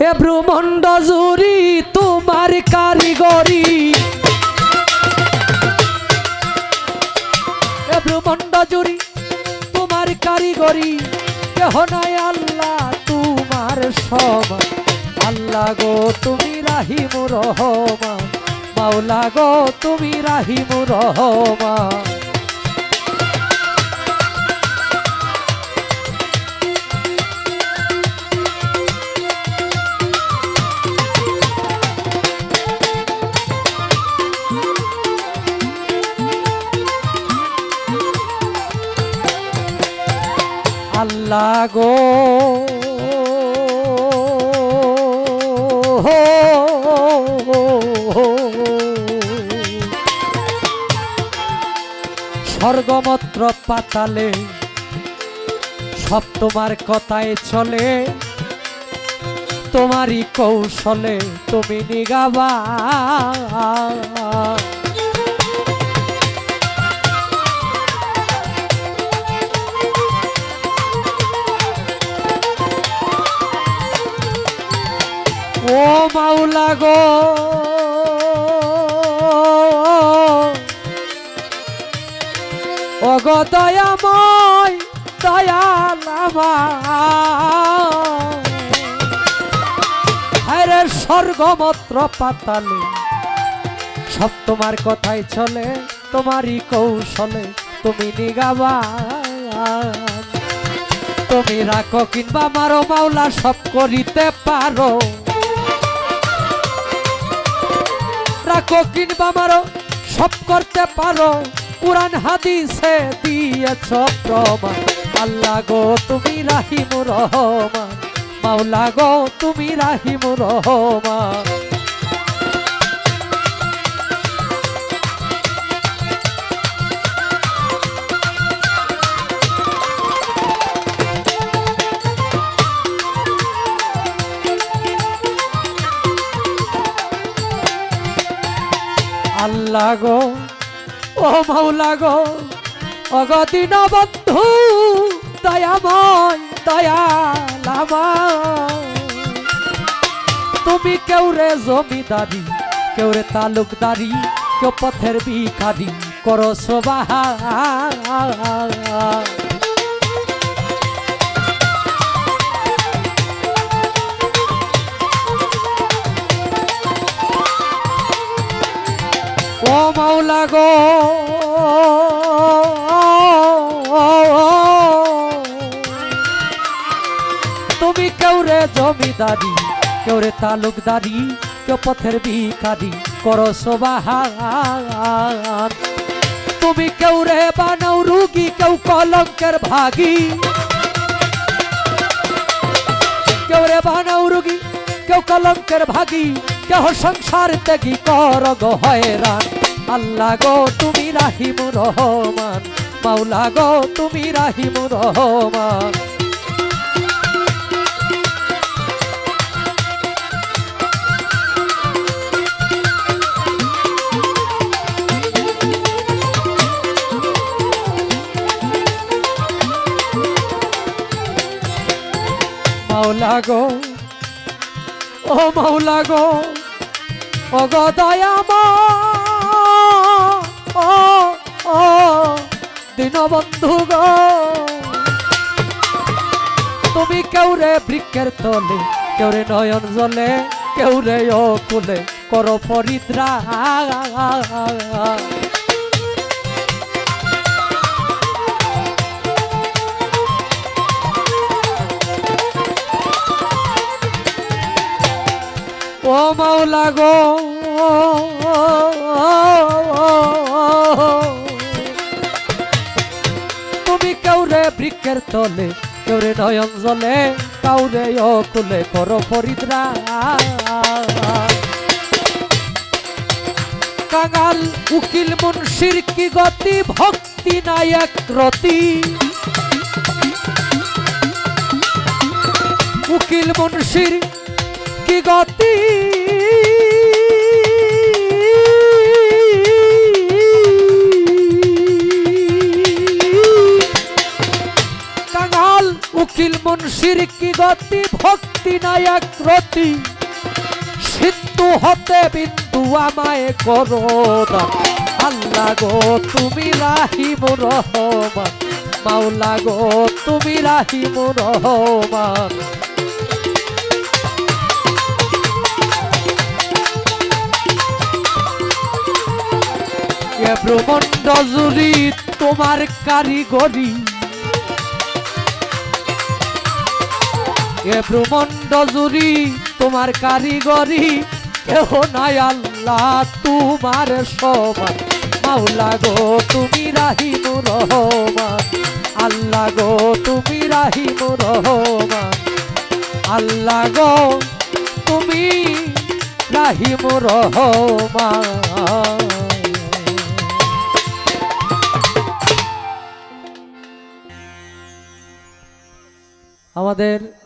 এ ব্রহ্মণ্ড জুরি তোমার কারিগরি। এ ব্রহ্মণ্ড জুরি তোমার কারিগরি। কেহ নাই আল্লাহ তোমার সমান। আল্লাহ গো, তুমি রাহিমু রহমান। মাওলা গো, তুমি রাহিমু রহমান। আল্লাহ গো স্বর্গমত্র পাতালে সব তোমার কথায় চলে। তোমারই কৌশলে তুমি নিগাবা। ও গো দয়াময়, দয়াল হরে স্বর্গমত্র পাতালে, সব তোমার কথাই চলে, তোমারই কৌশলে তুমি নিগাবা তুমি রাখো কিংবা মারো, মাওলা, সব করিতে পারো। রাখো কিংবা মারো, সব করতে পারো। কোরআন, হাদিসে দিয়েছ প্রমাণ। আল্লাহ গো, তুমি রাহিমু রহমান। মাওলা গো, তুমি রাহিমু রহমান। আল্লাহ গো ও মাওলা গো অগদিন বন্ধু, দয়াময় দয়ালামা তুমি কেউ রে জমিদারি, কেউ রে তালুকদারি, কেউ পথের বিখারি করো সবাহা মাওলা গো তুমি কেউ রে জমিদারি, কেউ রে তালুকদারি, কেউ পথের ভিখারি, করো সোবাহান তুমি কেউ রে বানাও রুগী, কেউ কলঙ্কের ভাগী। কেউ রে বানাও রুগী, কেউ কলঙ্কের ভাগী। কেহ সংসার ত্যাগী, কর গো হয়রান। আল্লাহ গো, তুমি রাহিমু রহমান। মাওলা গো, তুমি রাহিমু রহমান। মাওলা গো, ও মাওলা গো, ও দয়ামা ও ও দীনবন্ধু গো তুমি কেউ রে বৃক্ষের তলে কেউ রে নয়ন জলে কেউ রে ও কুলে করো পরিদ্রা ও মাওলা গো। বৃক্ষের তলে, কেউরে নয়ন জলে, কাউরে অকুলে করো পরিদ্রা কাঙাল, উকিল, মুন্সির কি গতি? ভক্তি নায়ক রতি। উকিল, মুন্সির কি গতি? মুন্সির কি গতি, ভক্তি নায়ক রতি সিন্ধু হতে বিন্দু আমায় করো আল্লাহ গো, তুমি রাহিম রহমান। মাওলা গো, তুমি রাহিম রহমান। ব্রহ্মণ্ড জুড়ি তোমার কারিগরি। এ ব্রহ্মণ্ড জুড়ি তোমার কারিগরি। কেহ নাই আল্লাহ তোমার সমান মাওলা গো, তুমি রাহিম রহমান। আল্লাহ গো, তুমি রাহিম রহমান। আল্লাহ গো, তুমি রাহিম রহমান। আমাদের